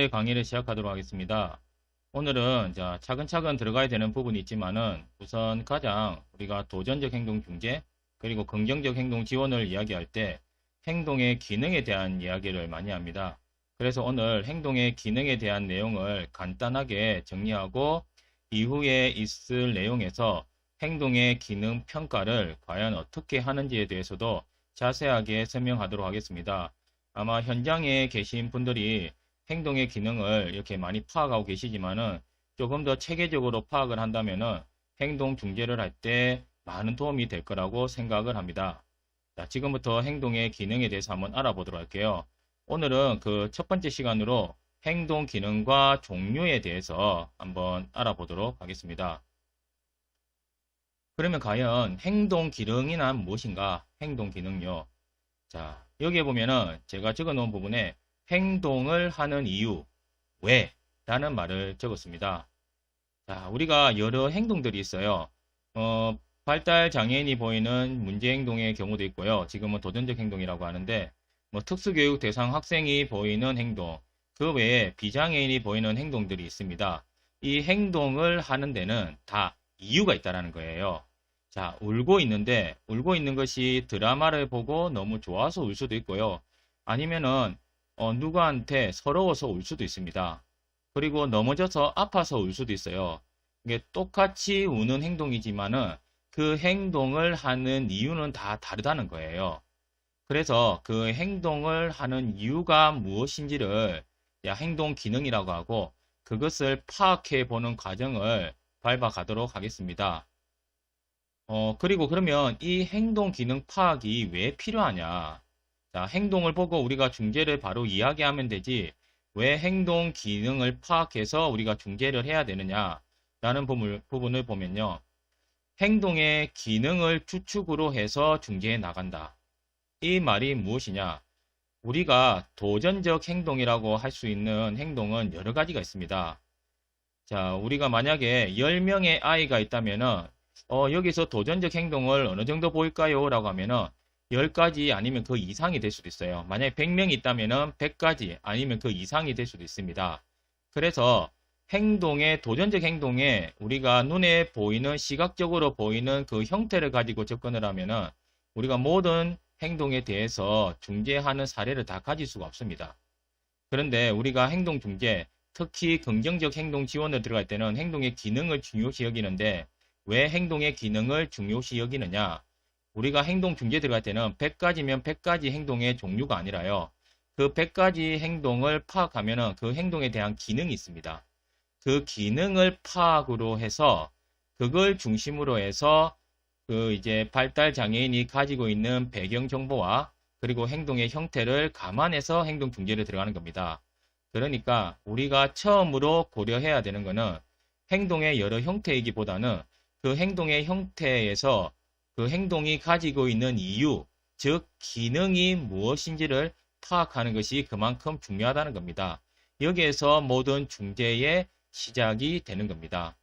오늘의 강의를 시작하도록 하겠습니다. 오늘은 자, 차근차근 들어가야 되는 부분이 있지만은 우선 가장 우리가 도전적 행동 중재 그리고 긍정적 행동 지원을 이야기할 때 행동의 기능에 대한 이야기를 많이 합니다. 그래서 오늘 행동의 기능에 대한 내용을 간단하게 정리하고 이후에 있을 내용에서 행동의 기능 평가를 과연 어떻게 하는지에 대해서도 자세하게 설명하도록 하겠습니다. 아마 현장에 계신 분들이 행동의 기능을 이렇게 많이 파악하고 계시지만은 조금 더 체계적으로 파악을 한다면은 행동 중재를 할 때 많은 도움이 될 거라고 생각을 합니다. 자, 지금부터 행동의 기능에 대해서 한번 알아보도록 할게요. 오늘은 그 첫 번째 시간으로 행동 기능과 종류에 대해서 한번 알아보도록 하겠습니다. 그러면 과연 행동 기능이란 무엇인가? 행동 기능요. 자, 여기에 보면은 제가 적어 놓은 부분에 행동을 하는 이유, 왜? 라는 말을 적었습니다. 자, 우리가 여러 행동들이 있어요. 어, 발달 장애인이 보이는 문제 행동의 경우도 있고요. 지금은 도전적 행동이라고 하는데, 뭐 특수교육 대상 학생이 보이는 행동, 그 외에 비장애인이 보이는 행동들이 있습니다. 이 행동을 하는 데는 다 이유가 있다라는 거예요. 자, 울고 있는데, 울고 있는 것이 드라마를 보고 너무 좋아서 울 수도 있고요. 아니면은, 어, 누구한테 서러워서 울 수도 있습니다. 그리고 넘어져서 아파서 울 수도 있어요. 이게 똑같이 우는 행동이지만은 그 행동을 하는 이유는 다 다르다는 거예요. 그래서 그 행동을 하는 이유가 무엇인지를 야, 행동 기능이라고 하고 그것을 파악해 보는 과정을 밟아가도록 하겠습니다. 어, 그리고 그러면 이 행동 기능 파악이 왜 필요하냐? 자, 행동을 보고 우리가 중재를 바로 이야기하면 되지. 왜 행동 기능을 파악해서 우리가 중재를 해야 되느냐? 라는 부분을, 부분을 보면요. 행동의 기능을 추측으로 해서 중재해 나간다. 이 말이 무엇이냐? 우리가 도전적 행동이라고 할 수 있는 행동은 여러 가지가 있습니다. 자, 우리가 만약에 10명의 아이가 있다면은 어, 여기서 도전적 행동을 어느 정도 보일까요? 라고 하면은 10가지 아니면 그 이상이 될 수도 있어요. 만약에 100명이 있다면은 100가지 아니면 그 이상이 될 수도 있습니다. 그래서 행동의 도전적 행동에 우리가 눈에 보이는 시각적으로 보이는 그 형태를 가지고 접근을 하면은 우리가 모든 행동에 대해서 중재하는 사례를 다 가질 수가 없습니다. 그런데 우리가 행동 중재, 특히 긍정적 행동 지원을 들어갈 때는 행동의 기능을 중요시 여기는데 왜 행동의 기능을 중요시 여기느냐? 우리가 행동 중재 들어갈 때는 100가지면 100가지 행동의 종류가 아니라요. 그 100가지 행동을 파악하면 그 행동에 대한 기능이 있습니다. 그 기능을 파악으로 해서 그걸 중심으로 해서 그 이제 발달 장애인이 가지고 있는 배경 정보와 그리고 행동의 형태를 감안해서 행동 중재를 들어가는 겁니다. 그러니까 우리가 처음으로 고려해야 되는 것은 행동의 여러 형태이기보다는 그 행동의 형태에서 그 행동이 가지고 있는 이유, 즉 기능이 무엇인지를 파악하는 것이 그만큼 중요하다는 겁니다. 여기에서 모든 중재의 시작이 되는 겁니다.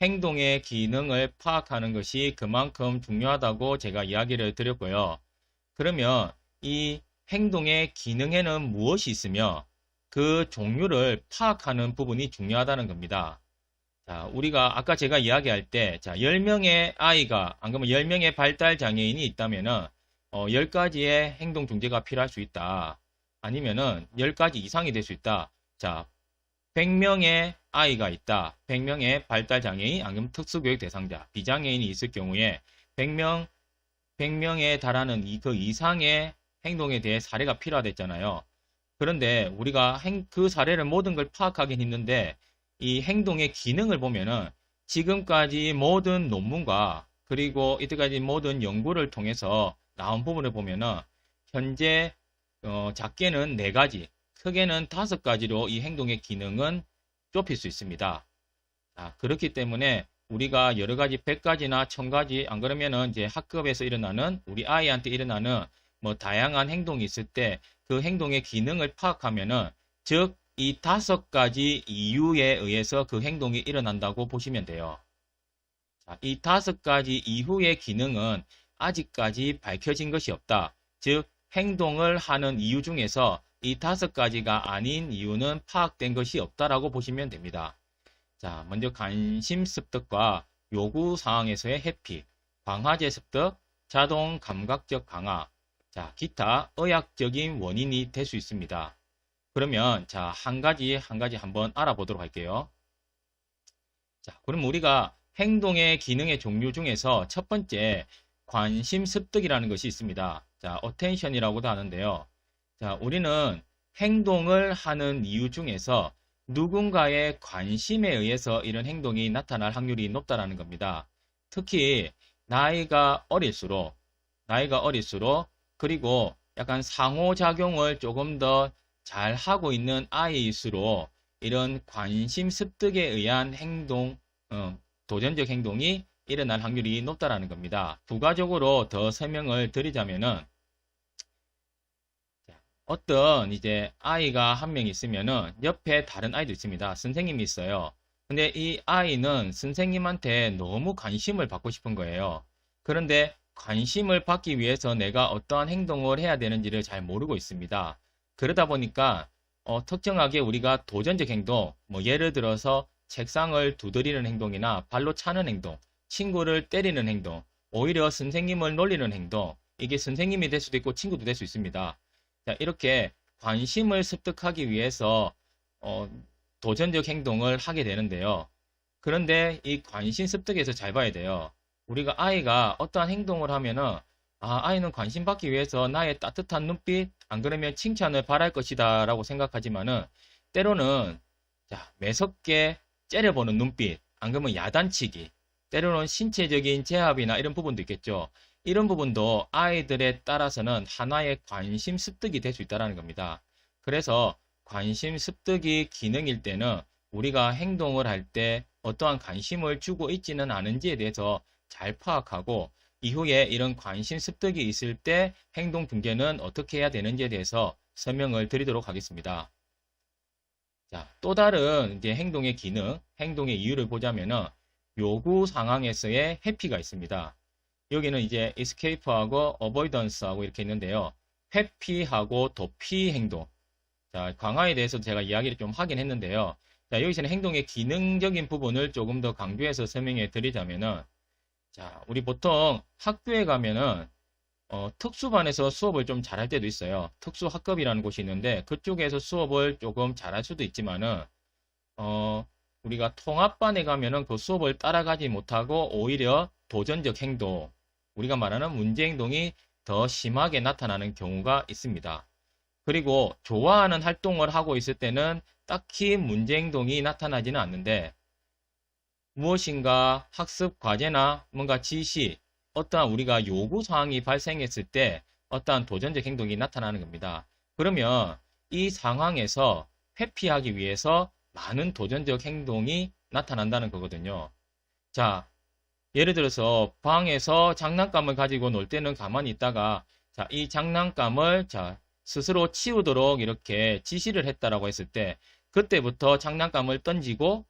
행동의 기능을 파악하는 것이 그만큼 중요하다고 제가 이야기를 드렸고요. 그러면 이 행동의 기능에는 무엇이 있으며 그 종류를 파악하는 부분이 중요하다는 겁니다. 자, 우리가 아까 제가 이야기할 때, 자, 10명의 아이가, 안 그러면 10명의 발달 장애인이 있다면은, 어, 10가지의 행동 중재가 필요할 수 있다. 아니면은, 10가지 이상이 될 수 있다. 자, 100명의 아이가 있다. 100명의 발달 장애인, 안 그러면 특수교육 대상자, 비장애인이 있을 경우에, 100명, 100명에 달하는 이, 그 이상의 행동에 대해 사례가 필요하댔잖아요. 그런데 우리가 행, 그 사례를 모든 걸 파악하긴 힘든데, 이 행동의 기능을 보면은 지금까지 모든 논문과 그리고 이때까지 모든 연구를 통해서 나온 부분을 보면은 현재 어, 작게는 네 가지, 크게는 다섯 가지로 이 행동의 기능은 좁힐 수 있습니다. 자, 그렇기 때문에 우리가 여러 가지 100가지나 1000가지 안 그러면은 이제 학급에서 일어나는 우리 아이한테 일어나는 뭐 다양한 행동이 있을 때 그 행동의 기능을 파악하면은 즉 이 다섯 가지 이유에 의해서 그 행동이 일어난다고 보시면 돼요. 자, 이 다섯 가지 이후의 기능은 아직까지 밝혀진 것이 없다. 즉, 행동을 하는 이유 중에서 이 다섯 가지가 아닌 이유는 파악된 것이 없다라고 보시면 됩니다. 자, 먼저 관심 습득과 요구 상황에서의 해피, 광화제 습득, 자동 감각적 강화, 자, 기타 의학적인 원인이 될 수 있습니다. 그러면 자, 한 가지 한 가지 한번 알아보도록 할게요. 자, 그럼 우리가 행동의 기능의 종류 중에서 첫 번째 관심 습득이라는 것이 있습니다. 자, attention이라고도 하는데요. 자, 우리는 행동을 하는 이유 중에서 누군가의 관심에 의해서 이런 행동이 나타날 확률이 높다라는 겁니다. 특히 나이가 어릴수록 나이가 어릴수록 그리고 약간 상호작용을 조금 더 잘 하고 있는 아이일수록 이런 관심 습득에 의한 행동, 어, 도전적 행동이 일어날 확률이 높다라는 겁니다. 부가적으로 더 설명을 드리자면은 어떤 이제 아이가 한 명 있으면은 옆에 다른 아이도 있습니다. 선생님이 있어요. 근데 이 아이는 선생님한테 너무 관심을 받고 싶은 거예요. 그런데 관심을 받기 위해서 내가 어떠한 행동을 해야 되는지를 잘 모르고 있습니다. 그러다 보니까 어, 특정하게 우리가 도전적 행동, 뭐 예를 들어서 책상을 두드리는 행동이나 발로 차는 행동, 친구를 때리는 행동, 오히려 선생님을 놀리는 행동, 이게 선생님이 될 수도 있고 친구도 될 수 있습니다. 자, 이렇게 관심을 습득하기 위해서 어, 도전적 행동을 하게 되는데요. 그런데 이 관심 습득에서 잘 봐야 돼요. 우리가 아이가 어떠한 행동을 하면은 아, 아이는 관심 받기 위해서 나의 따뜻한 눈빛, 안 그러면 칭찬을 바랄 것이다 라고 생각하지만은 때로는 자, 매섭게 째려보는 눈빛, 안 그러면 야단치기, 때로는 신체적인 제압이나 이런 부분도 있겠죠. 이런 부분도 아이들에 따라서는 하나의 관심 습득이 될 수 있다는 겁니다. 그래서 관심 습득이 기능일 때는 우리가 행동을 할 때 어떠한 관심을 주고 있지는 않은지에 대해서 잘 파악하고 이후에 이런 관심 습득이 있을 때 행동 분계는 어떻게 해야 되는지에 대해서 설명을 드리도록 하겠습니다. 자, 또 다른 이제 행동의 기능, 행동의 이유를 보자면은 요구 상황에서의 해피가 있습니다. 여기는 이제 escape하고 avoidance하고 이렇게 있는데요. 회피하고 도피 행동. 자, 강화에 대해서 제가 이야기를 좀 하긴 했는데요. 자, 여기서는 행동의 기능적인 부분을 조금 더 강조해서 설명해 드리자면은 자, 우리 보통 학교에 가면은 어, 특수반에서 수업을 좀 잘할 때도 있어요. 특수학급이라는 곳이 있는데 그쪽에서 수업을 조금 잘할 수도 있지만은 어, 우리가 통합반에 가면은 그 수업을 따라가지 못하고 오히려 도전적 행동, 우리가 말하는 문제 행동이 더 심하게 나타나는 경우가 있습니다. 그리고 좋아하는 활동을 하고 있을 때는 딱히 문제 행동이 나타나지는 않는데 무엇인가 학습 과제나 뭔가 지시, 어떠한 우리가 요구 사항이 발생했을 때 어떠한 도전적 행동이 나타나는 겁니다. 그러면 이 상황에서 회피하기 위해서 많은 도전적 행동이 나타난다는 거거든요. 자, 예를 들어서 방에서 장난감을 가지고 놀 때는 가만히 있다가 자, 이 장난감을 자, 스스로 치우도록 이렇게 지시를 했다라고 했을 때 그때부터 장난감을 던지고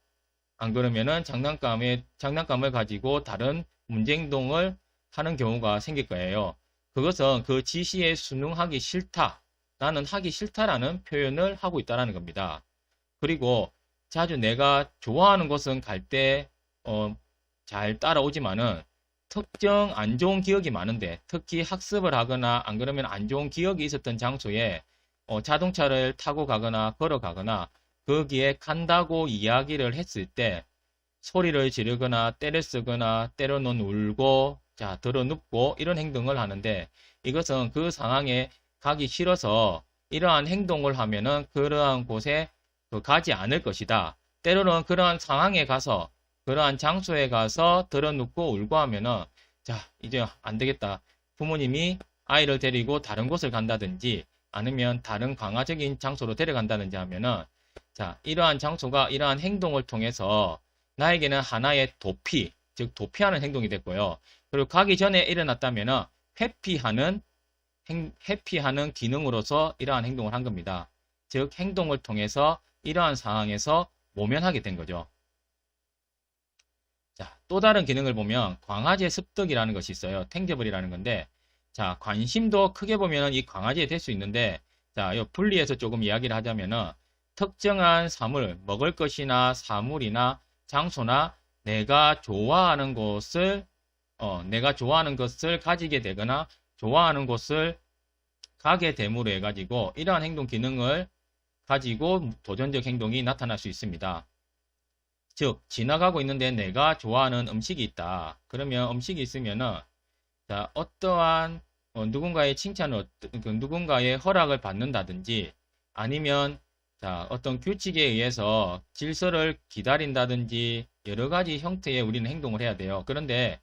안 그러면은 장난감에 장난감을 가지고 다른 문제 행동을 하는 경우가 생길 거예요. 그것은 그 지시에 순응하기 싫다. 나는 하기 싫다라는 표현을 하고 있다라는 겁니다. 그리고 자주 내가 좋아하는 곳은 갈때 어, 잘 따라오지만은 특정 안 좋은 기억이 많은데 특히 학습을 하거나 안 그러면 안 좋은 기억이 있었던 장소에 어, 자동차를 타고 가거나 걸어 가거나 거기에 간다고 이야기를 했을 때 소리를 지르거나 때려 쓰거나 때로는 울고 자 들어 눕고 이런 행동을 하는데 이것은 그 상황에 가기 싫어서 이러한 행동을 하면은 그러한 곳에 그 가지 않을 것이다. 때로는 그러한 상황에 가서 그러한 장소에 가서 들어눕고 울고 하면은 자 이제 안 되겠다. 부모님이 아이를 데리고 다른 곳을 간다든지 아니면 다른 강화적인 장소로 데려간다든지 하면은 자 이러한 장소가 이러한 행동을 통해서 나에게는 하나의 도피 즉 도피하는 행동이 됐고요. 그리고 가기 전에 일어났다면은 회피하는 행, 회피하는 기능으로서 이러한 행동을 한 겁니다. 즉 행동을 통해서 이러한 상황에서 모면하게 된 거죠. 자, 또 다른 기능을 보면 광화제 습득이라는 것이 있어요. 탱저블이라는 건데 자, 관심도 크게 보면 이 광화제에 될 수 있는데 자, 요 분리해서 조금 이야기를 하자면은 특정한 사물, 먹을 것이나 사물이나 장소나 내가 좋아하는 곳을 어, 내가 좋아하는 것을 가지게 되거나 좋아하는 곳을 가게 됨으로 해가지고 이러한 행동 기능을 가지고 도전적 행동이 나타날 수 있습니다. 즉 지나가고 있는데 내가 좋아하는 음식이 있다. 그러면 음식이 있으면은 자 어떠한 어, 누군가의 칭찬을 그 누군가의 허락을 받는다든지 아니면 자 어떤 규칙에 의해서 질서를 기다린다든지 여러 가지 형태의 우리는 행동을 해야 돼요. 그런데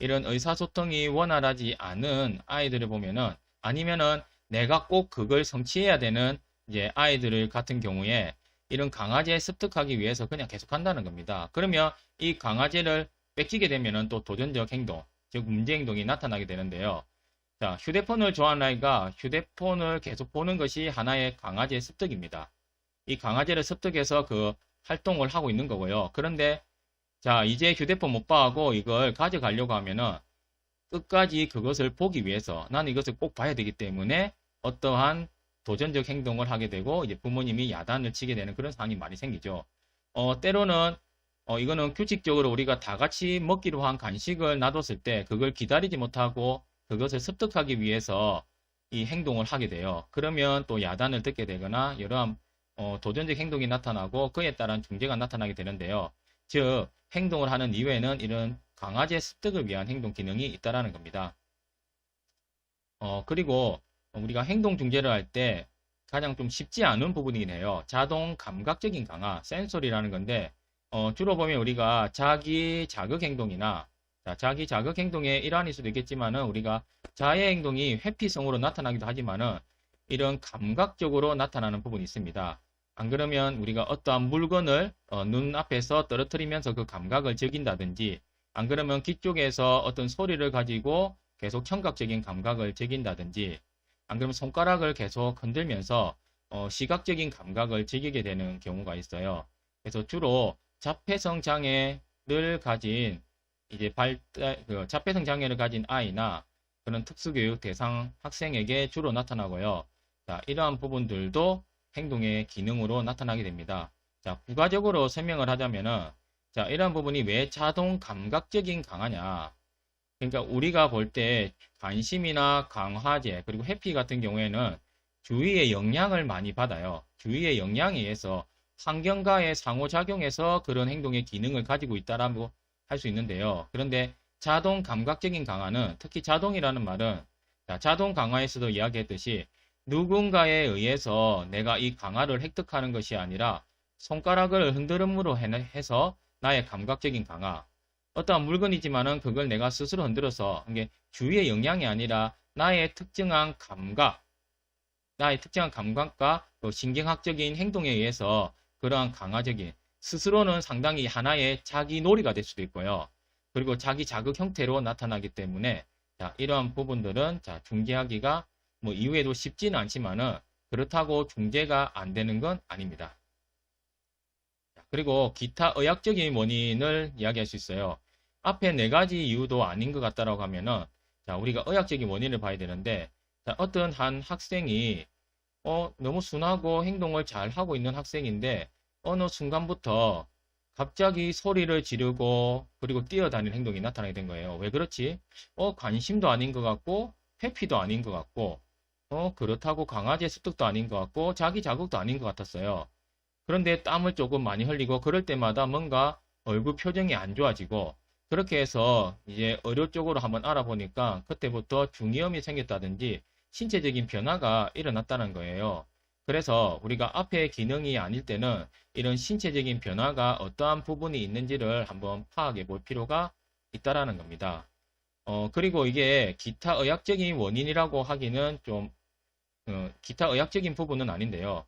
이런 의사소통이 원활하지 않은 아이들을 보면은 아니면은 내가 꼭 그걸 성취해야 되는 이제 아이들 같은 경우에 이런 강아지에 습득하기 위해서 그냥 계속 한다는 겁니다. 그러면 이 강아지를 뺏기게 되면은 또 도전적 행동, 즉 문제 행동이 나타나게 되는데요. 자, 휴대폰을 좋아하는 아이가 휴대폰을 계속 보는 것이 하나의 강아지의 습득입니다. 이 강아지를 습득해서 그 활동을 하고 있는 거고요. 그런데 자, 이제 휴대폰 못 봐하고 이걸 가져가려고 하면은 끝까지 그것을 보기 위해서 나는 이것을 꼭 봐야 되기 때문에 어떠한 도전적 행동을 하게 되고 이제 부모님이 야단을 치게 되는 그런 상황이 많이 생기죠. 어, 때로는 어, 이거는 규칙적으로 우리가 다 같이 먹기로 한 간식을 놔뒀을 때 그걸 기다리지 못하고 그것을 습득하기 위해서 이 행동을 하게 돼요. 그러면 또 야단을 듣게 되거나 여러한 어, 도전적 행동이 나타나고 그에 따른 중재가 나타나게 되는데요. 즉 행동을 하는 이외에는 이런 강아지의 습득을 위한 행동 기능이 있다라는 겁니다. 어, 그리고 우리가 행동 중재를 할 때 가장 좀 쉽지 않은 부분이긴 해요. 자동 감각적인 강화, 센소리라는 건데 어, 주로 보면 우리가 자기 자극 행동이나 자, 자기 자극 행동의 일환일 수도 있겠지만은 우리가 자해 행동이 회피성으로 나타나기도 하지만은 이런 감각적으로 나타나는 부분이 있습니다. 안 그러면 우리가 어떠한 물건을 어, 눈앞에서 떨어뜨리면서 그 감각을 즐긴다든지 안 그러면 귀 쪽에서 어떤 소리를 가지고 계속 청각적인 감각을 즐긴다든지 안 그러면 손가락을 계속 흔들면서 어, 시각적인 감각을 즐기게 되는 경우가 있어요. 그래서 주로 자폐성 장애를 가진 이제 발달 그 자폐성 장애를 가진 아이나 그런 특수교육 대상 학생에게 주로 나타나고요. 자, 이러한 부분들도 행동의 기능으로 나타나게 됩니다. 자, 부가적으로 설명을 하자면은 자, 이러한 부분이 왜 자동 감각적인 강화냐? 그러니까 우리가 볼 때 관심이나 강화제 그리고 해피 같은 경우에는 주위의 영향을 많이 받아요. 주위의 영향에 의해서 환경과의 상호작용에서 그런 행동의 기능을 가지고 있다라고 할 수 있는데요. 그런데 자동 감각적인 강화는 특히 자동이라는 말은 자동 강화에서도 이야기했듯이 누군가에 의해서 내가 이 강화를 획득하는 것이 아니라 손가락을 흔들음으로 해서 나의 감각적인 강화. 어떠한 물건이지만은 그걸 내가 스스로 흔들어서 이게 주위의 영향이 아니라 나의 특정한 감각, 나의 특정한 감각과 신경학적인 행동에 의해서 그러한 강화적인 스스로는 상당히 하나의 자기 놀이가 될 수도 있고요. 그리고 자기 자극 형태로 나타나기 때문에 자, 이러한 부분들은 자, 중재하기가 뭐 이후에도 쉽지는 않지만은 그렇다고 중재가 안 되는 건 아닙니다. 그리고 기타 의학적인 원인을 이야기할 수 있어요. 앞에 네 가지 이유도 아닌 것 같다라고 하면은 자 우리가 의학적인 원인을 봐야 되는데 자, 어떤 한 학생이 어, 너무 순하고 행동을 잘 하고 있는 학생인데 어느 순간부터 갑자기 소리를 지르고 그리고 뛰어다니는 행동이 나타나게 된 거예요. 왜 그렇지? 어, 관심도 아닌 것 같고 회피도 아닌 것 같고 어, 그렇다고 강아지의 습득도 아닌 것 같고 자기 자극도 아닌 것 같았어요. 그런데 땀을 조금 많이 흘리고 그럴 때마다 뭔가 얼굴 표정이 안 좋아지고 그렇게 해서 이제 의료 쪽으로 한번 알아보니까 그때부터 중이염이 생겼다든지 신체적인 변화가 일어났다는 거예요. 그래서 우리가 앞에 기능이 아닐 때는 이런 신체적인 변화가 어떠한 부분이 있는지를 한번 파악해 볼 필요가 있다라는 겁니다. 어, 그리고 이게 기타 의학적인 원인이라고 하기는 좀 어, 기타 의학적인 부분은 아닌데요.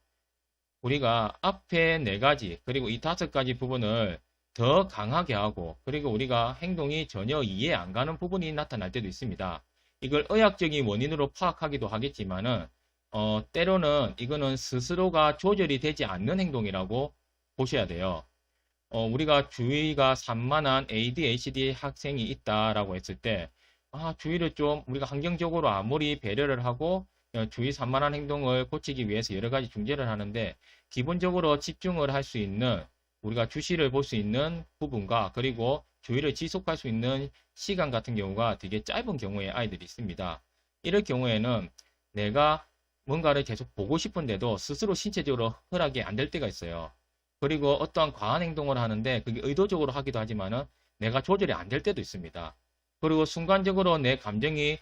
우리가 앞에 네 가지 그리고 이 다섯 가지 부분을 더 강하게 하고 그리고 우리가 행동이 전혀 이해 안 가는 부분이 나타날 때도 있습니다. 이걸 의학적인 원인으로 파악하기도 하겠지만은 어, 때로는 이거는 스스로가 조절이 되지 않는 행동이라고 보셔야 돼요. 어, 우리가 주의가 산만한 ADHD 학생이 있다라고 했을 때 아, 주의를 좀 우리가 환경적으로 아무리 배려를 하고 어, 주의 산만한 행동을 고치기 위해서 여러 가지 중재를 하는데 기본적으로 집중을 할 수 있는 우리가 주시를 볼 수 있는 부분과 그리고 주의를 지속할 수 있는 시간 같은 경우가 되게 짧은 경우에 아이들이 있습니다. 이럴 경우에는 내가 뭔가를 계속 보고 싶은데도 스스로 신체적으로 허락이 안 될 때가 있어요. 그리고 어떠한 과한 행동을 하는데 그게 의도적으로 하기도 하지만은 내가 조절이 안 될 때도 있습니다. 그리고 순간적으로 내 감정이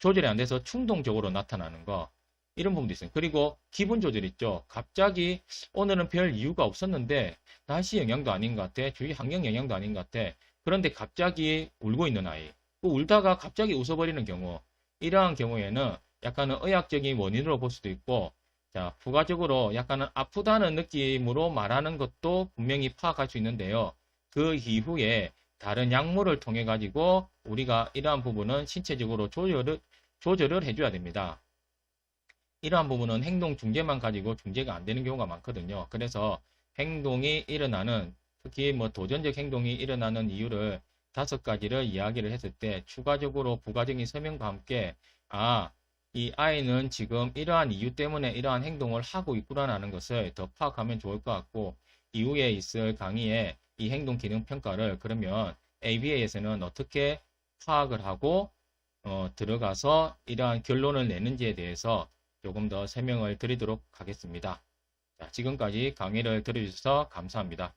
조절이 안 돼서 충동적으로 나타나는 거 이런 부분도 있어요. 그리고 기분 조절 있죠. 갑자기 오늘은 별 이유가 없었는데 날씨 영향도 아닌 것 같아. 주위 환경 영향도 아닌 것 같아. 그런데 갑자기 울고 있는 아이. 그 울다가 갑자기 웃어버리는 경우. 이러한 경우에는 약간은 의학적인 원인으로 볼 수도 있고 자, 부가적으로 약간은 아프다는 느낌으로 말하는 것도 분명히 파악할 수 있는데요. 그 이후에 다른 약물을 통해 가지고 우리가 이러한 부분은 신체적으로 조절을, 조절을 해줘야 됩니다. 이러한 부분은 행동 중재만 가지고 중재가 안 되는 경우가 많거든요. 그래서 행동이 일어나는, 특히 뭐 도전적 행동이 일어나는 이유를 다섯 가지를 이야기를 했을 때 추가적으로 부가적인 설명과 함께 아, 이 아이는 지금 이러한 이유 때문에 이러한 행동을 하고 있구나라는 것을 더 파악하면 좋을 것 같고 이후에 있을 강의에 이 행동 기능 평가를 그러면 ABA에서는 어떻게 파악을 하고 어, 들어가서 이러한 결론을 내는지에 대해서 조금 더 설명을 드리도록 하겠습니다. 자, 지금까지 강의를 들어주셔서 감사합니다.